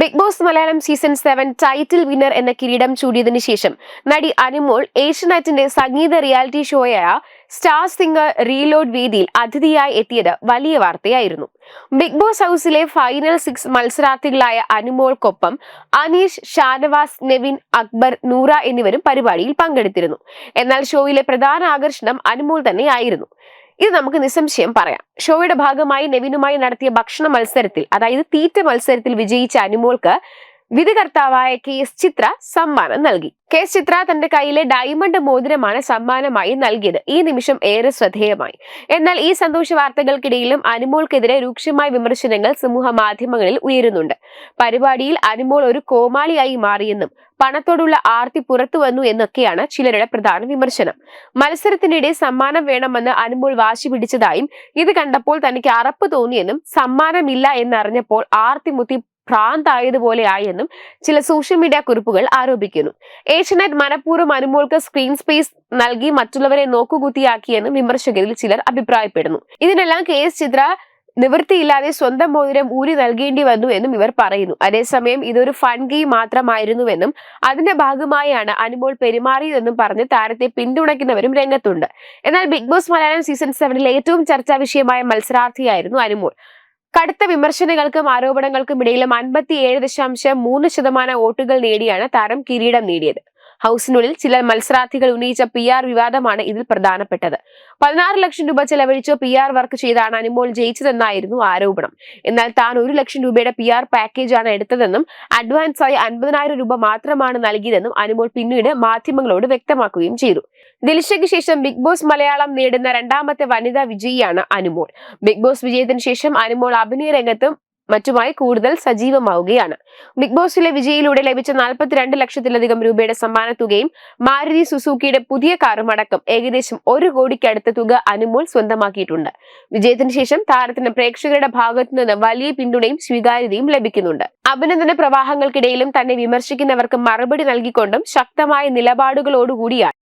Bigg Boss Malayalam season seven title winner എന്ന കിരീടം ചൂടിയതിന് ശേഷം നടി അനുമോൾ ഏഷ്യനെറ്റിന്റെ സംഗീത റിയാലിറ്റി ഷോയായ സ്റ്റാർ സിംഗർ റീലോഡ് വേദിയിൽ അതിഥിയായി എത്തിയത് വലിയ വാർത്തയായിരുന്നു. ബിഗ് ബോസ് ഹൗസിലെ ഫൈനൽ സിക്സ് മത്സരാർത്ഥികളായ അനുമോൾക്കൊപ്പം അനീഷ് ഷാനവാസ് നെവിൻ അക്ബർ നൂറ എന്നിവരും പരിപാടിയിൽ പങ്കെടുത്തിരുന്നു. എന്നാൽ ഷോയിലെ പ്രധാന ആകർഷണം അനുമോൾ തന്നെയായിരുന്നു. ഇത് നമുക്ക് നിസ്സംശയം പറയാം. ഷോയുടെ ഭാഗമായി നെവിനുമായി നടത്തിയ ഭക്ഷണ മത്സരത്തിൽ അതായത് തീറ്റ മത്സരത്തിൽ വിജയിച്ച അനുമോൾക്ക് വിധികർത്താവായ കെ എസ് ചിത്ര സമ്മാനം നൽകി. കെ എസ് ചിത്ര തന്റെ കയ്യിലെ ഡയമണ്ട് മോതിരമാണ് സമ്മാനമായി നൽകിയത്. ഈ നിമിഷം ഏറെ ശ്രദ്ധേയമായി. എന്നാൽ ഈ സന്തോഷ വാർത്തകൾക്കിടയിലും അനുമോൾക്കെതിരെ രൂക്ഷമായ വിമർശനങ്ങൾ സമൂഹ മാധ്യമങ്ങളിൽ ഉയരുന്നുണ്ട്. പരിപാടിയിൽ അനുമോൾ ഒരു കോമാളിയായി മാറിയെന്നും പണത്തോടുള്ള ആർത്തി പുറത്തു വന്നു എന്നൊക്കെയാണ് ചിലരുടെ പ്രധാന വിമർശനം. മത്സരത്തിനിടെ സമ്മാനം വേണമെന്ന് അനുമോൾ വാശി പിടിച്ചതായും ഇത് കണ്ടപ്പോൾ തനിക്ക് അറപ്പ് തോന്നിയെന്നും സമ്മാനമില്ല എന്നറിഞ്ഞപ്പോൾ ആർത്തി മുത്തി ഭ്രാന്തായതുപോലെ ആയെന്നും ചില സോഷ്യൽ മീഡിയ കുറിപ്പുകൾ ആരോപിക്കുന്നു. ഏഷ്യനെറ്റ് മനഃപൂർവം അനുമോൾക്ക് സ്ക്രീൻ സ്പേസ് നൽകി മറ്റുള്ളവരെ നോക്കുകുത്തിയാക്കിയെന്നും വിമർശകരിൽ ചിലർ അഭിപ്രായപ്പെടുന്നു. ഇതിനെല്ലാം കെ എസ് ചിത്ര നിവൃത്തിയില്ലാതെ സ്വന്തം മോതിരം ഊരി നൽകേണ്ടി വന്നു എന്നും ഇവർ പറയുന്നു. അതേസമയം ഇതൊരു ഫൺ ഗെയിം മാത്രമായിരുന്നുവെന്നും അതിന്റെ ഭാഗമായാണ് അനുമോൾ പെരുമാറിയതെന്നും പറഞ്ഞ് താരത്തെ പിന്തുണയ്ക്കുന്നവരും രംഗത്തുണ്ട്. എന്നാൽ ബിഗ് ബോസ് മലയാളം സീസൺ സെവനിൽ ഏറ്റവും ചർച്ചാ വിഷയമായ മത്സരാർത്ഥിയായിരുന്നു അനുമോൾ. കടുത്ത വിമർശനങ്ങൾക്കും ആരോപണങ്ങൾക്കും ഇടയിലും അൻപത്തിയേഴ് ദശാംശം മൂന്ന് ശതമാനം വോട്ടുകൾ നേടിയാണ് താരം കിരീടം നേടിയത്. ഹൗസിനുള്ളിൽ ചില മത്സരാർത്ഥികൾ ഉന്നയിച്ച പി ആർ വിവാദമാണ് ഇതിൽ പ്രധാനപ്പെട്ടത്. പതിനാറ് ലക്ഷം രൂപ ചെലവഴിച്ചോ പി ആർ വർക്ക് ചെയ്താണ് അനുമോൾ ജയിച്ചതെന്നായിരുന്നു ആരോപണം. എന്നാൽ താൻ ഒരു ലക്ഷം രൂപയുടെ പി ആർ പാക്കേജാണ് എടുത്തതെന്നും അഡ്വാൻസായി അൻപതിനായിരം രൂപ മാത്രമാണ് നൽകിയതെന്നും അനുമോൾ പിന്നീട് മാധ്യമങ്ങളോട് വ്യക്തമാക്കുകയും ചെയ്തു. ദിൽഷയ്ക്ക് ശേഷം ബിഗ് ബോസ് മലയാളം നേടുന്ന രണ്ടാമത്തെ വനിതാ വിജയിയാണ് അനുമോൾ. ബിഗ് ബോസ് വിജയത്തിന് ശേഷം അനുമോൾ അഭിനയ രംഗത്തും മറ്റുമായി കൂടുതൽ സജീവമാവുകയാണ്. ബിഗ് ബോസിലെ വിജയിലൂടെ ലഭിച്ച നാൽപ്പത്തിരണ്ട് ലക്ഷത്തിലധികം രൂപയുടെ സമ്മാന തുകയും മാരുതി സുസുക്കിയുടെ പുതിയ കാറും അടക്കം ഏകദേശം ഒരു കോടിക്കടുത്ത തുക അനുമോൾ സ്വന്തമാക്കിയിട്ടുണ്ട്. വിജയത്തിന് ശേഷം താരത്തിന് പ്രേക്ഷകരുടെ ഭാഗത്തു നിന്ന് വലിയ പിന്തുണയും സ്വീകാര്യതയും ലഭിക്കുന്നുണ്ട്. അഭിനന്ദന പ്രവാഹങ്ങൾക്കിടയിലും തന്നെ വിമർശിക്കുന്നവർക്ക് മറുപടി നൽകിക്കൊണ്ടും ശക്തമായ നിലപാടുകളോടുകൂടിയാണ്